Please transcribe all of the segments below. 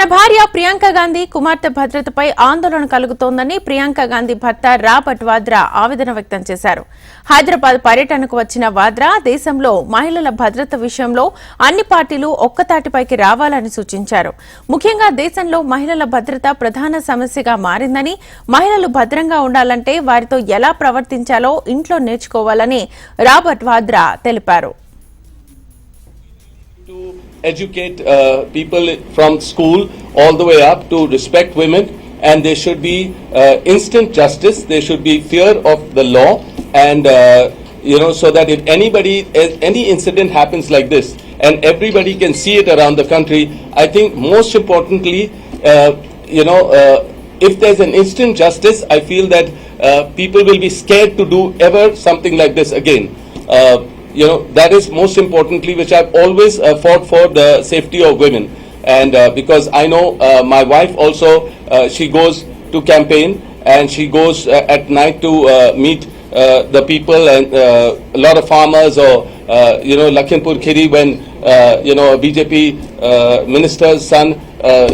తన భార్య ప్రియాంక గాంధీ కుమార్తె భద్రతపై ఆందోళన కలుగుతోందని ప్రియాంక గాంధీ భర్త రాబర్ట్ వాద్రా ఆవేదన వ్యక్తం చేశారు. హైదరాబాద్ పర్యటనకు వచ్చిన వాద్రా దేశంలో మహిళల భద్రత విషయంలో అన్ని పార్టీలు ఒక్కతాటిపైకి రావాలని సూచించారు. ముఖ్యంగా దేశంలో మహిళల భద్రత ప్రధాన సమస్యగా మారిందని మహిళలు భద్రంగా ఉండాలంటే వారితో ఎలా ప్రవర్తించాలో ఇంట్లో నేర్చుకోవాలని రాబర్ట్ వాద్రా తెలిపారు. To educate uh, people from school all the way up to respect women and there should be uh, instant justice. There should be fear of the law and uh, you know so that if anybody if any incident happens like this and everybody can see it around the country i think most importantly uh, you know uh, if there's an instant justice i feel that uh, people will be scared to do ever something like this again. Uh, you know that is most importantly which i've always uh, fought for the safety of women. And uh, because i know uh, my wife also uh, she goes to campaign and she goes uh, at night to uh, meet uh, the people and uh, a lot of farmers or uh, you know lakhimpur khiri when uh, you know a bjp uh, minister's son uh,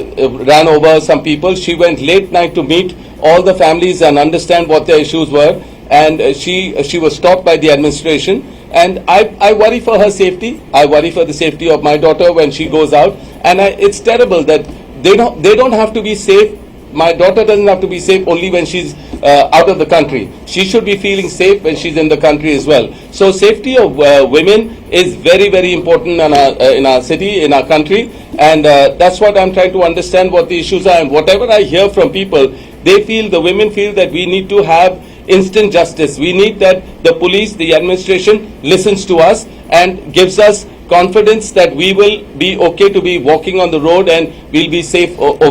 ran over some people. She went late night to meet all the families and understand what their issues were. And uh, she she was stopped by the administration and I, I worry for her safety. I worry for the safety of my daughter when she goes out. And I, it's terrible that they don't they don't have to be safe. My daughter doesn't have to be safe only when she's uh, out of the country. She should be feeling safe when she's in the country as well. So safety of uh, women is very very important in our, uh, in our city in our country. And uh, that's what i'm trying to understand what the issues are. And whatever i hear from people they feel the women feel that we need to have instant justice. We need that the police, the administration listens to us and gives us confidence that we will be okay to be walking on the road and we'll be safe over.